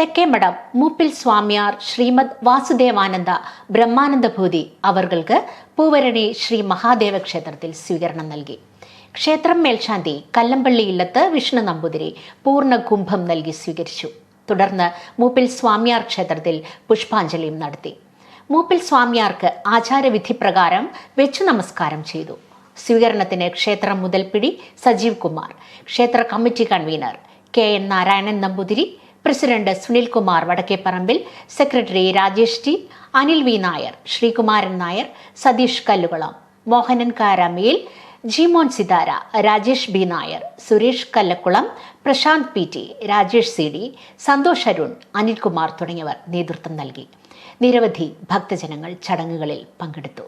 തെക്കേമഠം മൂപ്പിൽ സ്വാമിയാർ ശ്രീമദ് വാസുദേവാനന്ദ ബ്രഹ്മാനന്ദഭൂതി അവർക്ക് പൂവരണി ശ്രീ മഹാദേവ ക്ഷേത്രത്തിൽ സ്വീകരണം നൽകി. ക്ഷേത്രം മേൽശാന്തി കല്ലമ്പള്ളി ഇല്ലത്ത് വിഷ്ണു നമ്പൂതിരി പൂർണ കുംഭം നൽകി സ്വീകരിച്ചു. തുടർന്ന് മൂപ്പിൽ സ്വാമിയാർ ക്ഷേത്രത്തിൽ പുഷ്പാഞ്ജലിയും നടത്തി. മൂപ്പിൽ സ്വാമിയാർക്ക് ആചാരവിധി പ്രകാരം വെച്ചു നമസ്കാരം ചെയ്തു. സ്വീകരണത്തിന് ക്ഷേത്രം മുതൽപ്പിടി സജീവ് കുമാർ ക്ഷേത്ര committee convener K N Narayanan Namboothiri president Sunilkumar Vadakkeparambil secretary Rajesh T Anil V Nair Sreekumaran Nair Satheesh Kallukulam Mohanan കാരാമയിൽ Jimon Sithara Rajesh B Nair Suresh Kallakulam Prashanth P T Rajesh C D Santhosh Arun Anilkumar തുടങ്ങിയവർ നേതൃത്വം നൽകി. നിരവധി ഭക്തജനങ്ങൾ ചടങ്ങുകളിൽ പങ്കെടുത്തു.